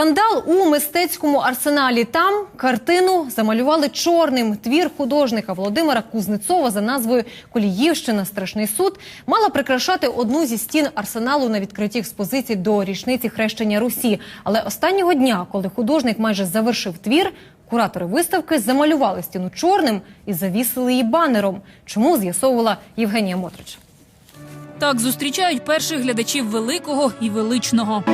Скандал у мистецькому арсеналі. Там картину замалювали чорним. Твір художника Володимира Кузнецова за назвою Коліївщина. Страшний суд мала прикрашати одну зі стін арсеналу на відкритті експозиції до річниці хрещення Русі. Але останнього дня, коли художник майже завершив твір, куратори виставки замалювали стіну чорним і завісили її банером. Чому з'ясовувала Євгенія Мотрич. Так зустрічають перших глядачів великого і величного.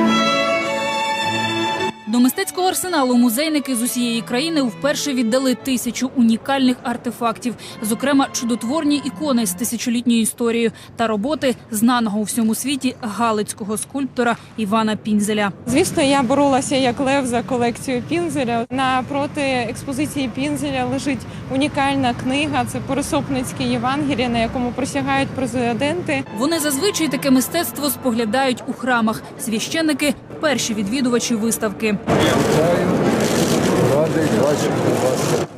До мистецького арсеналу музейники з усієї країни вперше віддали тисячу унікальних артефактів, зокрема чудотворні ікони з тисячолітньою історією та роботи знаного у всьому світі галицького скульптора Івана Пінзеля. Звісно, я боролася як лев за колекцію Пінзеля. Напроти експозиції Пінзеля лежить унікальна книга. Це Пересопницьке Євангеліє, на якому присягають президенти. Вони зазвичай таке мистецтво споглядають у храмах. Священники перші відвідувачі виставки.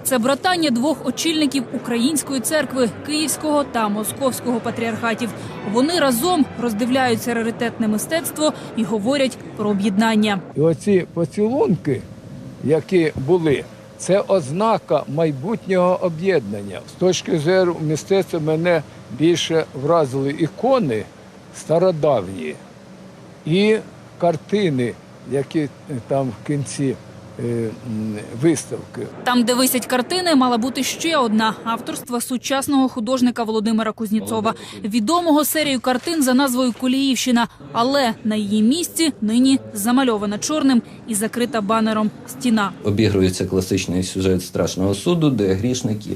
Це братання двох очільників Української церкви Київського та Московського патріархатів. Вони разом роздивляються раритетне мистецтво і говорять про об'єднання. І оці поцілунки, які були, це ознака майбутнього об'єднання. З точки зору мистецтва мене більше вразили ікони стародавні і картини, які е, там в кінці е, виставки. Там, де висять картини, мала бути ще одна авторства сучасного художника Володимира Кузнєцова, відомого серію картин за назвою Коліївщина. Але на її місці нині замальована чорним і закрита банером стіна. обігрується класичний сюжет страшного суду, де грішники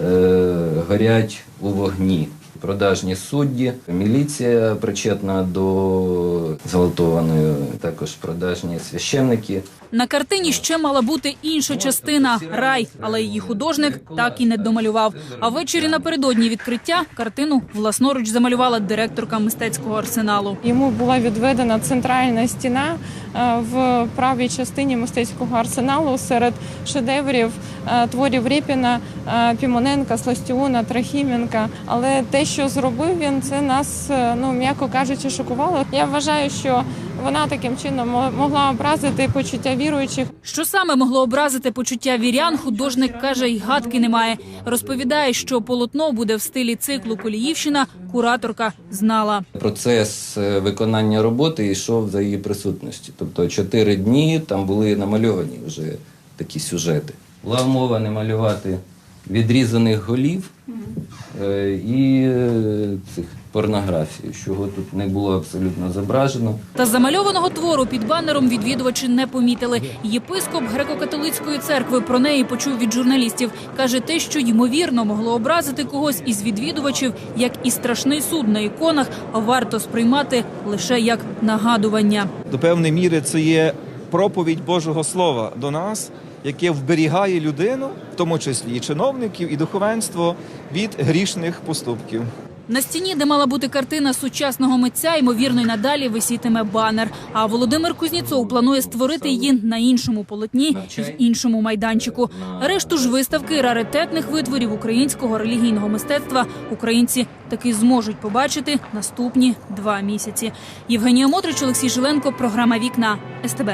е, горять у вогні. Продажні судді, міліція причетна до зґвалтованої, також продажні священники. На картині ще мала бути інша частина рай, але її художник так і не домалював. А ввечері напередодні відкриття картину власноруч замалювала директорка мистецького арсеналу. Йому була відведена центральна стіна е, в правій частині мистецького арсеналу серед шедеврів е, творів Рєпіна, е, Пімоненка, Сластіона, Трахіменка. Але те, що зробив він, це нас, е, ну м'яко кажучи, шокувало. Я вважаю, що вона таким чином могла образити почуття віруючих. Що саме могло образити почуття вірян, художник каже, й гадки немає. Розповідає, що полотно буде в стилі циклу Коліївщина. Кураторка знала. Процес е, виконання роботи йшов за її присутності. Тобто чотири дні там були намальовані вже такі сюжети. Була умова не малювати відрізаних голів і е, цих порнографії, чого тут не було абсолютно зображено. Та замальованого твору під банером відвідувачі не помітили. Єпископ греко-католицької церкви про неї почув від журналістів. каже, те, що ймовірно могло образити когось із відвідувачів, як і страшний суд на іконах, варто сприймати лише як нагадування. До певної міри це є проповідь Божого Слова до нас, яке вберігає людину, в тому числі і чиновників, і духовенство від грішних поступків. На стіні, де мала бути картина сучасного митця, ймовірно, й надалі висітиме банер. А Володимир Кузнєцов планує створити її на іншому полотні й іншому майданчику. Решту ж виставки раритетних витворів українського релігійного мистецтва українці таки зможуть побачити наступні два місяці. Євгенія Мотрич, Олексій Жиленко, програма Вікна СТБ.